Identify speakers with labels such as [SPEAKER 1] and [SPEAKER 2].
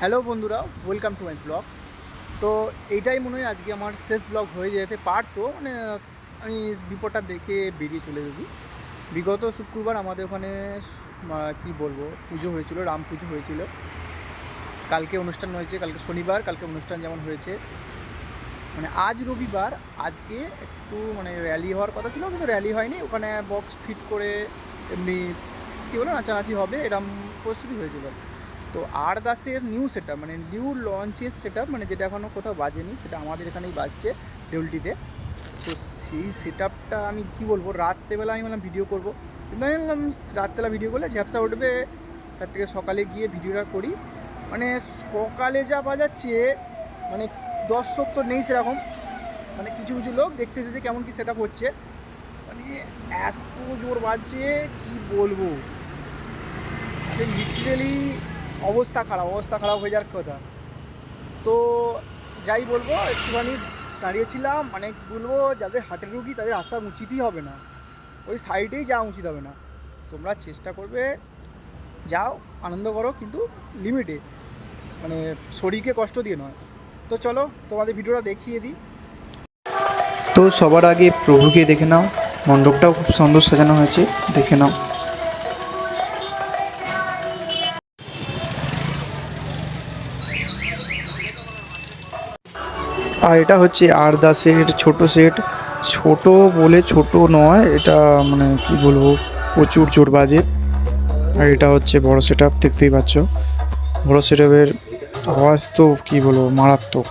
[SPEAKER 1] Hello বন্ধুরা welcome to my blog তো এইটাই মনে হয় আজকে আমার শেষ ব্লগ হয়ে যেতে পারতো মানে আমি বিপদটা দেখে বেরিয়ে চলে গেছি বিগত শুক্রবার আমাদের ওখানে কি বলব, পুজো হয়েছিল, রাম পুজো হয়েছিল। কালকে অনুষ্ঠান হয়েছে, কালকে শনিবার, কালকে অনুষ্ঠান যেমন হয়েছে। মানে আজ রবিবার, আজকে একটু মানে র্যালি হওয়ার কথা ছিল, কিন্তু র্যালি হয়নি। ওখানে বক্স ফিট করে এমনি, কী বলো নাচানাচি হবে, এরম পরিস্থিতি হয়েছিল। তো আর দাসের নিউ সেট মানে নিউ লঞ্চের সেট মানে যেটা এখনও কোথাও বাজেনি, সেটা আমাদের এখানেই বাজছে দেউলটিতে। তো সেই সেট আমি কি বলব, রাত্রেবেলা আমি বললাম ভিডিও করব। কিন্তু আমি বললাম, রাত্রেবেলা ভিডিও করলে ঝ্যাপসা উঠবে। তার থেকে সকালে গিয়ে ভিডিওটা করি। মানে সকালে যা বাজাচ্ছে মানে দর্শক তো নেই সেরকম। মানে কিছু কিছু লোক দেখতে এসেছে কেমন কি সেট হচ্ছে। মানে এত জোর বাজছে, কি বলব? মানে লিটারেলি অবস্থা খারাপ অবস্থা খারাপ হয়ে যাওয়ার কথা। তো যাই বলব, একটুখানি দাঁড়িয়েছিলাম মানে বলব, যাদের হাটের রুগী তাদের আসা উচিতই হবে না। ওই সাইডেই যাওয়া উচিত হবে না। তোমরা চেষ্টা করবে, যাও, আনন্দ করো, কিন্তু লিমিটে মানে শরীরকে কষ্ট দিয়ে নয়। তো চলো, তোমাদের ভিডিওটা দেখিয়ে দিই।
[SPEAKER 2] তো সবার আগে প্রভুকে দেখে নাও। মণ্ডপটাও খুব সুন্দর সাজানো হয়েছে, দেখে নাও। আর এটা হচ্ছে আর দা সেট, ছোট সেট। ছোট বলে ছোট নয়, এটা মানে কি বলব, প্রচুর জোর বাজে। আর এটা হচ্ছে বড় সেট দেখতেই পাচ্ছ। বড় সেট আওয়াজ তো কি বলব, মারাত্মক।